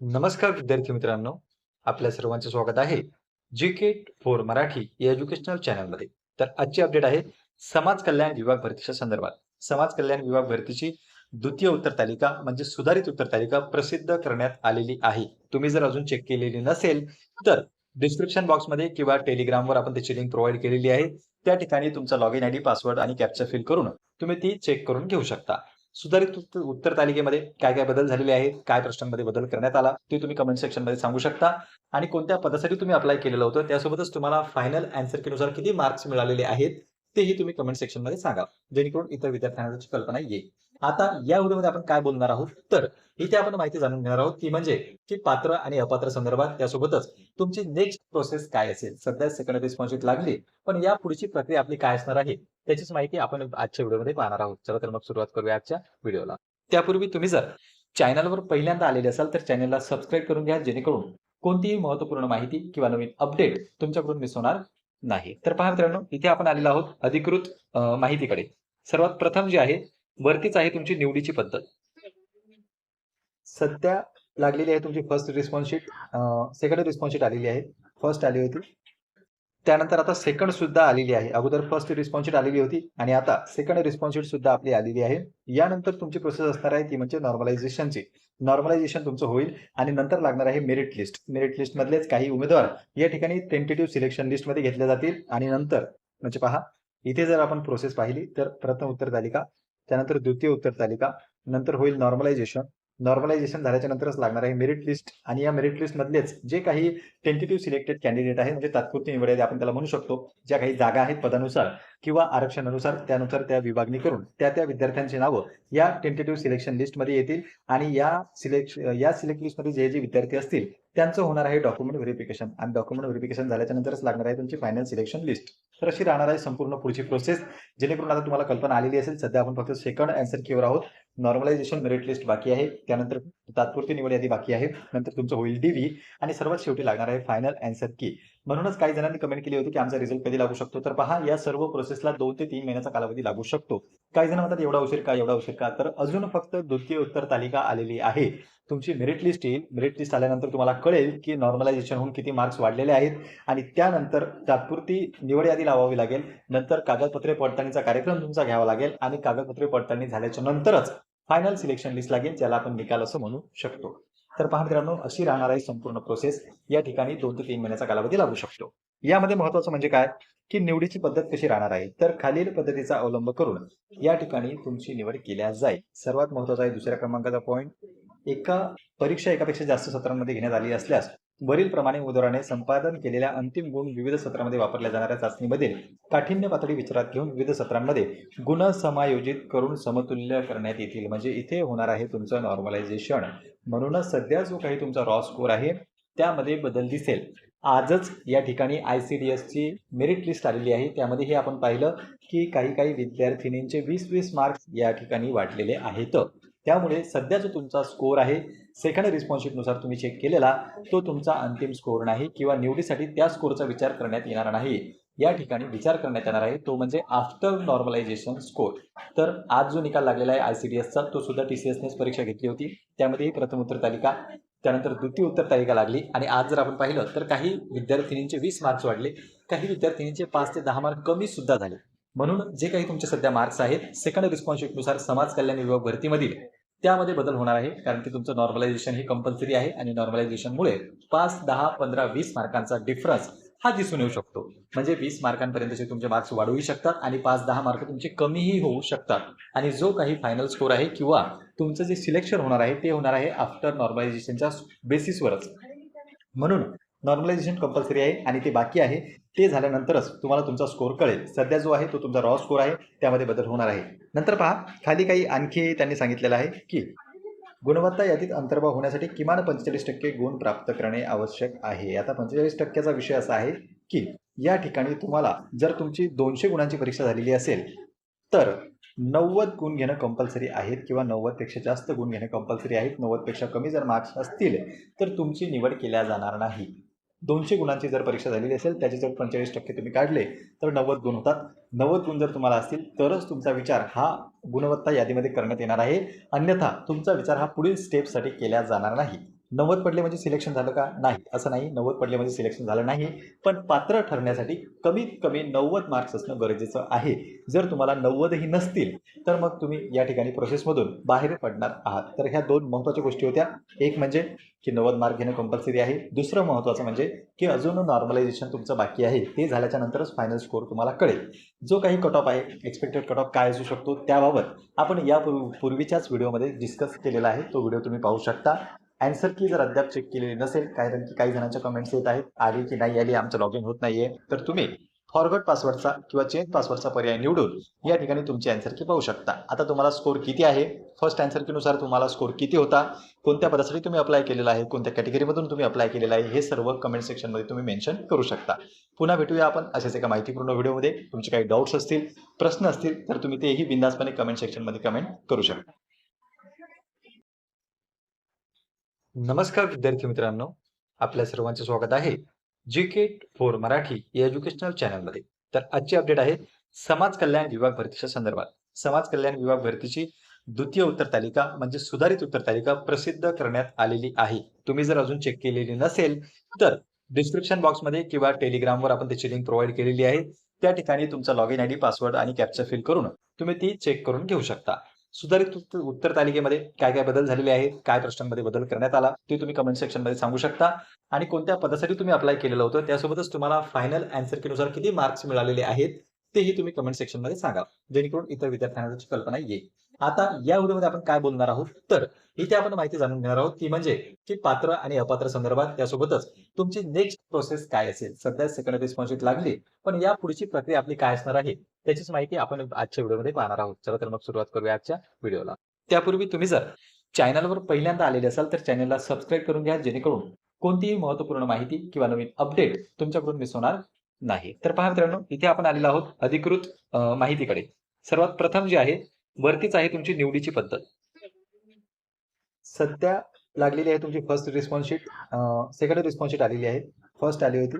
नमस्कार विद्यार्थी मित्रांनो आपल्या सर्वांचे स्वागत आहे जी के फोर मराठी या एज्युकेशनल चॅनलमध्ये तर आजची अपडेट आहे समाज कल्याण विभाग भरतीच्या संदर्भात. समाज कल्याण विभाग भरतीची द्वितीय उत्तर तालिका म्हणजे सुधारित उत्तर तालिका प्रसिद्ध करण्यात आलेली आहे. तुम्ही जर अजून चेक केलेली नसेल तर डिस्क्रिप्शन बॉक्समध्ये किंवा टेलिग्रामवर आपण त्याची लिंक प्रोव्हाइड केलेली आहे. त्या ठिकाणी तुमचा log in I D password आणि कॅप्चर फिल करून तुम्ही ती चेक करून घेऊ शकता. सुधारित उत्तर- तालिकेमध्ये काय काय बदल झालेले आहेत काय प्रश्नांमध्ये बदल करण्यात आला ते तुम्ही कमेंट सेक्शनमध्ये सांगू शकता. आणि कोणत्या पदासाठी तुम्ही अप्लाय केलेलं होतं त्यासोबतच तुम्हाला फायनल अँसरनुसार किती मार्क्स मिळालेले आहेत तेही तुम्ही कमेंट सेक्शनमध्ये सांगा. जेणेकरून इतर विद्यार्थ्यांना त्याची कल्पना येईल. आता या व्हिडिओमध्ये आपण काय बोलणार आहोत? तर इथे आपण माहिती जाणून घेणार आहोत ती म्हणजे की पात्र आणि अपात्र संदर्भात त्यासोबतच तुमची नेक्स्ट प्रोसेस काय असेल? सध्या सेकंड रिस्पॉन्सिट लागली पण या पुढची प्रक्रिया आपली काय असणार आहे? त्याचीच माहिती आपण आजच्या व्हिडिओमध्ये पाहणार आहोत. चला तर मग सुरुवात करूया आजच्या व्हिडिओला. त्यापूर्वी तुम्ही जर चॅनलवर पहिल्यांदा आलेले असाल तर चॅनलला सबस्क्राईब करून घ्या जेणेकरून कोणतीही महत्त्वपूर्ण माहिती किंवा नवीन अपडेट तुमच्याकडून मिस होणार नाही. तर पहा मित्रांनो इथे आपण आलेलो आहोत अधिकृत माहितीकडे. सर्वात प्रथम जे आहे वरतीच आहे तुमची निवडीची पद्धत. सध्या लागलेली आहे तुमची first response sheet second response sheet आलेली आहे. फर्स्ट आली होती. त्यानंतर आता सेकंड सुद्धा आलेली आहे. अगोदर फर्स्ट रिस्पॉन्स शीट आलेली होती आणि आता सेकंड रिस्पॉन्स शीट सुद्धा आपली आलेली आहे. यानंतर तुमची प्रोसेस असणार आहे ती म्हणजे नॉर्मलायझेशनची नॉर्मलायझेशन तुमचं होईल आणि नंतर लागणार आहे मेरिट लिस्ट मेरिट लिस्ट मधलेच काही उमेदवार या ठिकाणी टेंटेटिव्ह सिलेक्शन लिस्टमध्ये घेतले जातील आणि नंतर म्हणजे पहा इथे जर आपण प्रोसेस पाहिली तर प्रथम उत्तर तालिका त्यानंतर द्वितीय उत्तर तालिका नंतर होईल नॉर्मलायझेशन नॉर्मलायझेशन झाल्याच्या नंतरच लागणार आहे मेरिट लिस्ट आणि या मेरिट लिस्ट मधलेच जे काही टेंटेटिव्ह सिलेक्टेड कॅन्डिडेट आहे म्हणजे तात्पुरती निवड आपण त्याला म्हणू शकतो ज्या काही जागा आहेत पदानुसार किंवा आरक्षणानुसार त्यानुसार त्या विभागणी करून त्या त्या विद्यार्थ्यांची नावं या टेंटेटिव्ह सिलेक्शन लिस्टमध्ये येतील आणि या सिलेक्श या सिलेक्ट लिस्टमध्ये जे जे विद्यार्थी असतील त्यांचं होणार आहे डॉक्युमेंट व्हेरिफिकेशन आणि डॉक्युमेंट व्हेरिफिकेशन झाल्याच्या नंतरच लागणार आहे तुमची फायनल सिलेक्शन लिस्ट तर अशी राहणार आहे संपूर्ण पुढची प्रोसेस जेणेकरून आता तुम्हाला कल्पना आलेली असेल सध्या आपण फक्त सेकंड अँसर कीवर आहोत. नॉर्मलायझेशन मेरिट लिस्ट बाकी आहे. त्यानंतर तात्पुरती निवड यादी बाकी आहे. नंतर तुमचं होईल डीव्ही आणि सर्वात शेवटी लागणार आहे फायनल अँसर की म्हणूनच काही जणांनी कमेंट केली होती की आमचा रिझल्ट कधी लागू शकतो? तर पहा या सर्व प्रोसेसला दोन ते तीन महिन्याचा कालावधी लागू शकतो. काही जण म्हणतात एवढा उशीर का? एवढा उशीर का? तर अजून फक्त द्वितीय उत्तर तालिका आलेली आहे. तुमची मेरिट लिस्ट येईल. मेरिट लिस्ट आल्यानंतर तुम्हाला कळेल की नॉर्मलायझेशन होऊन किती मार्क्स वाढलेले आहेत. आणि त्यानंतर तात्पुरती निवड यादी लावावी लागेल. नंतर कागदपत्रे पडताळणीचा कार्यक्रम तुमचा घ्यावा लागेल. आणि कागदपत्रे पडताळणी झाल्याच्या नंतरच फायनल सिलेक्शन लिस्ट लागेल ज्याला आपण निकाल असं म्हणू शकतो. तर पहा मित्रांनो अशी राहणार आहे संपूर्ण प्रोसेस या ठिकाणी दोन ते तीन महिन्याचा कालावधी लागू शकतो. यामध्ये महत्वाचं म्हणजे काय? की निवडीची पद्धत कशी राहणार आहे? तर खालील पद्धतीचा अवलंब करून या ठिकाणी तुमची निवड केल्या जाईल. सर्वात महत्त्वाचा आहे दुसऱ्या क्रमांकाचा पॉईंट एका परीक्षा एकापेक्षा जास्त सत्रांमध्ये घेण्यात आली असल्यास वरील प्रमाणे उमेदवाराने संपादन केलेल्या अंतिम गुण विविध सत्रामध्ये वापरल्या जाणाऱ्या चाचणीमधील काठिण्य पातळी विचारात घेऊन विविध सत्रांमध्ये गुण समायोजित करून समतुल्य करण्यात येतील. म्हणजे इथे होणार आहे तुमचं नॉर्मलायझेशन म्हणूनच सध्या जो काही तुमचा रॉ स्कोर आहे त्यामध्ये बदल दिसेल. आजच या ठिकाणी आय सी डी एसची मेरिट लिस्ट आलेली आहे. त्यामध्ये हे आपण पाहिलं की काही काही विद्यार्थिनींचे वीस वीस मार्क्स या ठिकाणी वाढलेले आहेत. त्यामुळे सध्या जो तुमचा स्कोअर आहे सेकंड रिस्पॉन्सिटनुसार तुम्ही चेक केलेला तो तुमचा अंतिम स्कोअर नाही किंवा निवडीसाठी त्या स्कोअरचा विचार करण्यात येणार नाही. या ठिकाणी विचार करण्यात येणार आहे तो म्हणजे आफ्टर नॉर्मलायझेशन स्कोर तर आज जो निकाल लागलेला आहे आय सी डी एसचा तो सुद्धा टी सी एसनेच परीक्षा घेतली होती. त्यामध्येही प्रथम उत्तर तालिका त्यानंतर द्वितीय उत्तर तालिका लागली. आणि आज जर आपण पाहिलं तर काही विद्यार्थिनींचे वीस मार्क्स वाढले. काही विद्यार्थिनींचे पाच ते दहा मार्क कमी सुद्धा झाले. म्हणून जे काही तुमचे सध्या मार्क्स आहेत सेकंड रिस्पॉन्सिबनुसार समाज कल्याण विभाग भरतीमधील त्यामध्ये बदल होणार आहे कारण की तुमचं नॉर्मलायझेशन हे कंपल्सरी आहे आणि नॉर्मलायझेशनमुळे पाच दहा पंधरा वीस मार्कांचा डिफरन्स हा दिसून येऊ शकतो. म्हणजे वीस मार्कांपर्यंतचे तुमचे मार्क्स वाढूही शकतात आणि पाच दहा मार्क तुमचे कमीही होऊ शकतात. आणि जो काही फायनल स्कोर आहे किंवा तुमचं जे सिलेक्शन होणार आहे ते होणार आहे आफ्टर नॉर्मलायझेशनच्या बेसिसवरच म्हणून नॉर्मलायझेशन कंपल्सरी आहे आणि ते बाकी आहे. ते झाल्यानंतरच तुम्हाला तुमचा स्कोअर कळेल. सध्या जो आहे तो तुमचा रॉ स्कोर आहे त्यामध्ये बदल होणार आहे. नंतर पहा खाली काही आणखी त्यांनी सांगितलेलं आहे की गुणवत्ता यादीत अंतर्भाव होण्यासाठी किमान पंचेचाळीस टक्के गुण प्राप्त करणे आवश्यक आहे. आता पंचेचाळीस टक्क्याचा विषय असा आहे की या ठिकाणी तुम्हाला जर तुमची दोनशे गुणांची परीक्षा झालेली असेल तर नव्वद गुण घेणं कंपल्सरी आहेत किंवा नव्वदपेक्षा जास्त गुण घेणं कंपल्सरी आहेत नव्वदपेक्षा कमी जर मार्क्स असतील तर तुमची निवड केल्या जाणार नाही. दोनशे गुणांची जर परीक्षा झालेली असेल त्याचे जर पंचेचाळीस टक्के तुम्ही काढले तर नव्वद गुण होतात. नव्वद गुण जर तुम्हाला असतील तरच तुमचा विचार हा गुणवत्ता यादीमध्ये करण्यात येणार आहे. अन्यथा तुमचा विचार हा पुढील स्टेपसाठी केला जाणार नाही. नव्वद पडले म्हणजे सिलेक्शन झालं का? नाही. असं नाही. नव्वद पडले म्हणजे सिलेक्शन झालं नाही. पण पात्र ठरण्यासाठी कमीत कमी नव्वद मार्क्स असणं गरजेचं आहे. जर तुम्हाला नव्वदही नसतील तर मग तुम्ही या ठिकाणी प्रोसेसमधून बाहेर पडणार आहात. तर ह्या दोन महत्त्वाच्या गोष्टी होत्या. एक म्हणजे की नव्वद मार्क घेणं कंपल्सरी आहे. दुसरं महत्त्वाचं म्हणजे की अजून नॉर्मलायझेशन तुमचं बाकी आहे. ते झाल्याच्या नंतरच फायनल स्कोर तुम्हाला कळेल. जो काही कट ऑफ आहे एक्सपेक्टेड कट ऑफ काय असू शकतो त्याबाबत आपण या पूर्वीच्याच व्हिडिओमध्ये डिस्कस केलेला आहे. तो व्हिडिओ तुम्ही पाहू शकता. अँसर की जर अद्याप चेक केलेली नसेल कारण की काही जणांच्या कमेंट्स येत आहेत आली की नाही आली आमचं लॉग इन होत नाहीये. तर तुम्ही फॉरवर्ड पासवर्डचा किंवा चेंज पासवर्डचा पर्याय निवडून या ठिकाणी तुमची अँसर की पाहू शकता. आता तुम्हाला स्कोर किती आहे? फर्स्ट अँसर कीनुसार तुम्हाला स्कोर किती होता? कोणत्या पदासाठी तुम्ही अप्लाय केलेला आहे? कोणत्या कॅटेगरीमधून तुम्ही अप्लाय केलेला आहे? हे सर्व कमेंट सेक्शनमध्ये तुम्ही मेन्शन करू शकता. पुन्हा भेटूया आपण अशाच एका माहितीपूर्ण व्हिडिओमध्ये तुमचे काही डाऊट्स असतील प्रश्न असतील तर तुम्ही तेही बिंदासपणे कमेंट सेक्शनमध्ये कमेंट करू शकता. नमस्कार विद्यार्थी मित्रांनो. आपल्या सर्वांचे स्वागत आहे जी के फोर मराठी या एज्युकेशनल चॅनलमध्ये तर आजची अपडेट आहे समाज कल्याण विभाग भरतीच्या संदर्भात. समाज कल्याण विभाग भरतीची द्वितीय उत्तर तालिका म्हणजे सुधारित उत्तर तालिका प्रसिद्ध करण्यात आलेली आहे. तुम्ही जर अजून चेक केलेली नसेल तर डिस्क्रिप्शन बॉक्समध्ये किंवा टेलिग्रामवर आपण त्याची लिंक प्रोव्हाइड केलेली आहे. त्या ठिकाणी तुमचा log in I D password आणि कॅप्चा फिल करून तुम्ही ती चेक करून घेऊ शकता. सुधारित उत्तर तालिकेमध्ये काय काय बदल झालेले आहेत काय प्रश्नांमध्ये बदल करण्यात आला ते तुम्ही कमेंट सेक्शनमध्ये सांगू शकता. आणि कोणत्या पदासाठी तुम्ही अप्लाय केलेलं होतं त्यासोबतच तुम्हाला फायनल अँसर कीनुसार किती मार्क्स मिळालेले आहेत तेही तुम्ही कमेंट सेक्शनमध्ये सांगा. जेणेकरून इतर विद्यार्थ्यांना कल्पना येईल. आता या व्हिडिओमध्ये आपण काय बोलणार आहोत? तर इथे आपण माहिती जाणून घेणार आहोत ती म्हणजे की पात्र आणि अपात्र संदर्भात त्यासोबतच तुमची नेक्स्ट प्रोसेस काय असेल? सध्या सेकंड रिस्पॉन्सिट लागली पण या पुढची प्रक्रिया आपली काय असणार आहे? त्याचीच माहिती आपण आजच्या व्हिडिओमध्ये पाहणार आहोत. चला तर मग सुरुवात करूया आजच्या व्हिडिओला. त्यापूर्वी तुम्ही जर चॅनलवर पहिल्यांदा आलेले असाल तर चॅनलला सबस्क्राईब करून घ्या जेणेकरून कोणतीही महत्त्वपूर्ण माहिती किंवा नवीन अपडेट तुमच्याकडून मिस होणार नाही. तर पहा मित्रांनो इथे आपण आलेलो आहोत अधिकृत माहितीकडे. सर्वात प्रथम जे आहे वरतीच आहे तुमची निवडीची पद्धत. सध्या लागलेली आहे तुमची first response sheet second response sheet आलेली आहे. फर्स्ट आली होती.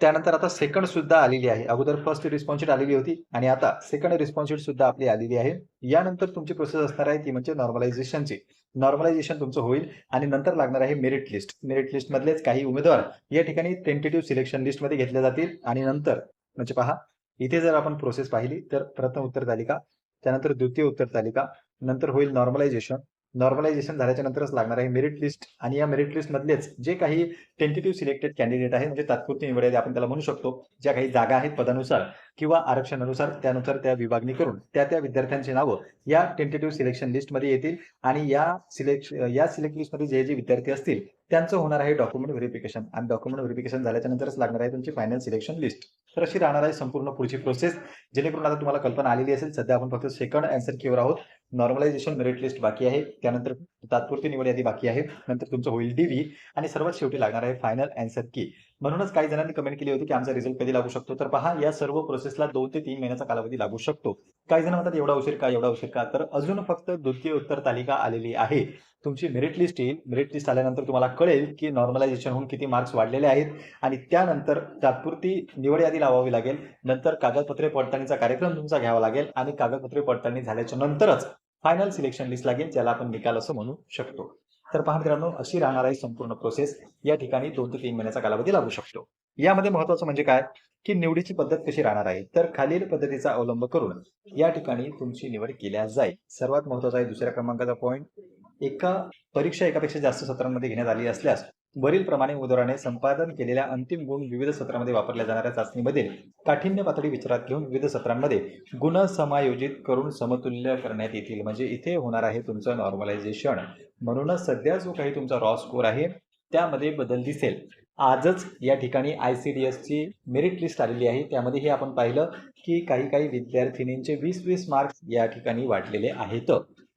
त्यानंतर आता सेकंड सुद्धा आलेली आहे. अगोदर फर्स्ट रिस्पॉन्स आलेली होती आणि आता सेकंड रिस्पॉन्स सुद्धा आपली आलेली आहे. यानंतर तुमची प्रोसेस असणार आहे ती म्हणजे नॉर्मलायझेशनची नॉर्मलायझेशन तुमचं होईल आणि नंतर लागणार आहे मेरिट लिस्ट मेरिट लिस्ट मधलेच काही उमेदवार या ठिकाणी टेंटेटिव्ह सिलेक्शन लिस्टमध्ये घेतले जातील. आणि नंतर म्हणजे पहा इथे जर आपण प्रोसेस पाहिली तर प्रथम उत्तर तालिका त्यानंतर द्वितीय उत्तर तालिका नंतर होईल नॉर्मलायझेशन नॉर्मलायझेशन झाल्याच्या नंतरच लागणार आहे मेरिट लिस्ट आणि या मेरिट लिस्ट मधलेच जे काही टेंटेटिव्ह सिलेक्टेड कॅन्डिडेट आहे म्हणजे तात्पुरती निवड आहे आपण त्याला म्हणू शकतो ज्या काही जागा आहेत पदानुसार किंवा आरक्षणानुसार त्यानुसार त्या विभागणी करून त्या त्या विद्यार्थ्यांची नावं या टेंटेटिव्ह सिलेक्शन लिस्टमध्ये येतील. आणि या सिलेक्श या सिलेक्ट लिस्टमध्ये जे जे विद्यार्थी असतील त्यांचं होणार आहे डॉक्युमेंट व्हेरिफिकेशन आणि डॉक्युमेंट व्हेरिफिकेशन झाल्याच्या नंतरच लागणार आहे तुमची फायनल सिलेक्शन लिस्ट तर अशी राहणार आहे संपूर्ण पुढची प्रोसेस जेणेकरून आता तुम्हाला कल्पना आलेली असेल सध्या आपण फक्त सेकंड अँसर क्युअर आहोत. नॉर्मलायझेशन मेरिट लिस्ट बाकी आहे. त्यानंतर तात्पुरती निवड यादी बाकी आहे. नंतर तुमचं होईल डीव्ही आणि सर्वात शेवटी लागणार आहे फायनल अँसर की म्हणूनच काही जणांनी कमेंट केली होती की आमचा रिझल्ट कधी लागू शकतो? तर पहा या सर्व प्रोसेसला दोन ते तीन महिन्याचा कालावधी लागू शकतो. काही जण म्हणतात एवढा उशीर का? एवढा उशीर का? तर अजून फक्त द्वितीय उत्तर तालिका आलेली आहे. तुमची मेरिट लिस्ट येईल. मेरिट लिस्ट आल्यानंतर तुम्हाला कळेल की नॉर्मलायझेशन होऊन किती मार्क्स वाढलेले आहेत. आणि त्यानंतर तात्पुरती निवड यादी लावावी लागेल. नंतर कागदपत्रे पडताळणीचा कार्यक्रम तुमचा घ्यावा लागेल. आणि कागदपत्रे पडताळणी झाल्याच्या नंतरच फायनल सिलेक्शन लिस्ट लागेल ज्याला आपण निकाल असं म्हणू शकतो. तर पहा मित्रांनो अशी राहणार आहे संपूर्ण प्रोसेस या ठिकाणी दोन ते तीन महिन्याचा कालावधी लागू शकतो. यामध्ये महत्वाचं म्हणजे काय? की निवडीची पद्धत कशी राहणार आहे? तर खालील पद्धतीचा अवलंब करून या ठिकाणी तुमची निवड केल्या जाईल. सर्वात महत्त्वाचा आहे दुसऱ्या क्रमांकाचा पॉईंट एका परीक्षा एकापेक्षा जास्त सत्रांमध्ये घेण्यात आली असल्यास वरील प्रमाणे संपादन केलेल्या अंतिम गुण विविध सत्रामध्ये वापरल्या जाणाऱ्या चाचणीमधील काठिण्य पातळी विचारात घेऊन विविध सत्रांमध्ये गुण समायोजित करून समतुल्य करण्यात येतील. म्हणजे इथे होणार आहे तुमचं नॉर्मलायझेशन म्हणूनच सध्या जो काही तुमचा रॉ स्कोर आहे त्यामध्ये बदल दिसेल. आजच या ठिकाणी आय सी डी एसची मेरिट लिस्ट आलेली आहे. त्यामध्ये हे आपण पाहिलं की काही काही विद्यार्थिनींचे वीस वीस मार्क्स या ठिकाणी वाढलेले आहेत.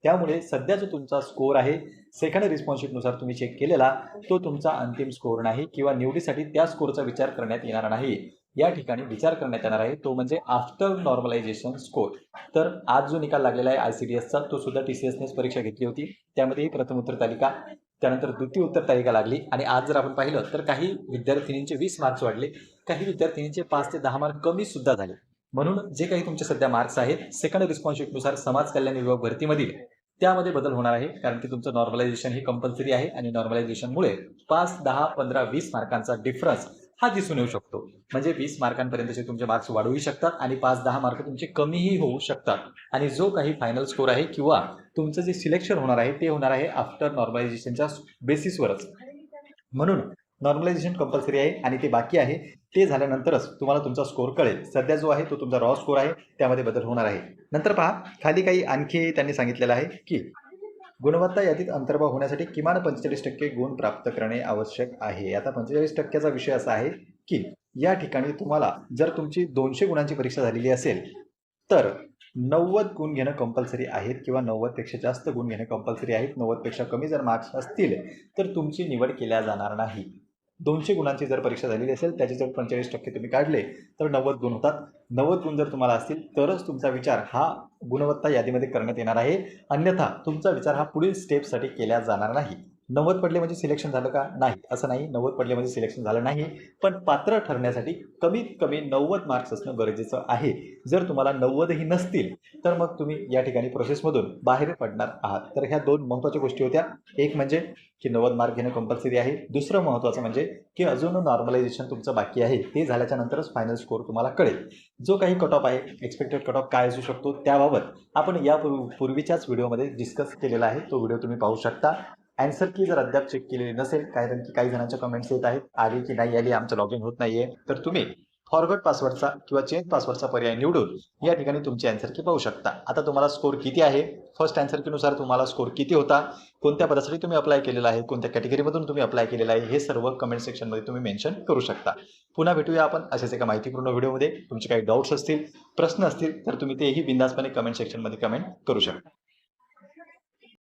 त्यामुळे सध्या जो तुमचा स्कोर आहे सेकंड रिस्पॉन्सिटनुसार तुम्ही चेक केलेला तो तुमचा अंतिम स्कोर नाही किंवा निवडीसाठी त्या स्कोरचा विचार करण्यात येणार नाही. या ठिकाणी विचार करण्यात येणार आहे तो म्हणजे आफ्टर नॉर्मलायझेशन स्कोर तर आज जो निकाल लागलेला आहे आय सी डी एसचा तो सुद्धा टी सी एसनेच परीक्षा घेतली होती. त्यामध्येही प्रथम उत्तर तालिका त्यानंतर द्वितीय उत्तर तालिका लागली. आणि आज जर आपण पाहिलं तर काही विद्यार्थिनींचे वीस मार्क्स वाढले. काही विद्यार्थिनींचे पाच ते दहा मार्क कमी सुद्धा झाले. म्हणून जे काही तुमचे सध्या मार्क्स आहेत सेकंड रिस्पॉन्सिटनुसार समाज कल्याण विभाग भरतीमधील त्यामध्ये बदल होणार आहे कारण की तुमचं नॉर्मलायझेशन हे कंपल्सरी आहे आणि नॉर्मलायझेशनमुळे पाच दहा पंधरा वीस मार्कांचा डिफरन्स हा दिसून येऊ शकतो. म्हणजे वीस मार्कांपर्यंतचे तुमचे मार्क्स वाढूही शकतात आणि पाच दहा मार्क तुमचे कमीही होऊ शकतात. आणि जो काही फायनल स्कोर आहे किंवा तुमचं जे सिलेक्शन होणार आहे ते होणार आहे आफ्टर नॉर्मलायझेशनच्या बेसिसवरच म्हणून नॉर्मलायझेशन कंपल्सरी आहे आणि ते बाकी आहे. ते झाल्यानंतरच तुम्हाला तुमचा स्कोअर कळेल. सध्या जो आहे तो तुमचा रॉ स्कोर आहे त्यामध्ये बदल होणार आहे. नंतर पहा खाली काही आणखी त्यांनी सांगितलेलं आहे की गुणवत्ता यादीत अंतर्भाव होण्यासाठी किमान पंचेचाळीस टक्के गुण प्राप्त करणे आवश्यक आहे. आता पंचेचाळीस टक्क्याचा विषय असा आहे की या ठिकाणी तुम्हाला जर तुमची दोनशे गुणांची परीक्षा झालेली असेल तर नव्वद गुण घेणं कंपल्सरी आहेत किंवा नव्वदपेक्षा जास्त गुण घेणं कंपल्सरी आहेत नव्वदपेक्षा कमी जर मार्क्स असतील तर तुमची निवड केल्या जाणार नाही. दोनशे गुणांची जर परीक्षा झालेली असेल त्याचे जर पंचेचाळीस टक्के तुम्ही काढले तर नव्वद गुण होतात. नव्वद गुण जर तुम्हाला असतील तरच तुमचा विचार हा गुणवत्ता यादीमध्ये करण्यात येणार आहे. अन्यथा तुमचा विचार हा पुढील स्टेपसाठी केला जाणार नाही. नव्वद पडले म्हणजे सिलेक्शन झालं का? नाही. असं नाही. नव्वद पडले म्हणजे सिलेक्शन झालं नाही. पण पात्र ठरण्यासाठी कमीत कमी नव्वद मार्क्स असणं गरजेचं आहे. जर तुम्हाला नव्वदही नसतील तर मग तुम्ही या ठिकाणी प्रोसेसमधून बाहेर पडणार आहात. तर ह्या दोन महत्त्वाच्या गोष्टी होत्या. एक म्हणजे की नव्वद मार्क घेणं कंपल्सरी आहे. दुसरं महत्त्वाचं म्हणजे की अजून नॉर्मलायझेशन तुमचं बाकी आहे. ते झाल्याच्या नंतरच फायनल स्कोर तुम्हाला कळेल. जो काही कट ऑफ आहे एक्सपेक्टेड कट ऑफ काय असू शकतो त्याबाबत आपण या पूर्वीच्याच व्हिडिओमध्ये डिस्कस केलेला आहे. तो व्हिडिओ तुम्ही पाहू शकता. अँसर की जर अद्याप चेक केलेली नसेल कारण की काही जणांच्या कमेंट्स येत आहेत आली की नाही आली आमचं लॉग इन होत नाहीये. तर तुम्ही फॉरवर्ड पासवर्डचा किंवा चेंज पासवर्डचा पर्याय निवडून या ठिकाणी तुमची अँसर की पाहू शकता. आता तुम्हाला स्कोर किती आहे? फर्स्ट अँसर कीनुसार तुम्हाला स्कोर किती होता? कोणत्या पदासाठी तुम्ही अप्लाय केलेला आहे? कोणत्या कॅटेगरीमधून तुम्ही अप्लाय केलेला आहे? हे सर्व कमेंट सेक्शनमध्ये तुम्ही मेन्शन करू शकता. पुन्हा भेटूया आपण अशाच एका माहितीपूर्ण व्हिडिओमध्ये तुमचे काही डाऊट्स असतील प्रश्न असतील तर तुम्ही तेही बिंदासपणे कमेंट सेक्शनमध्ये कमेंट करू शकता.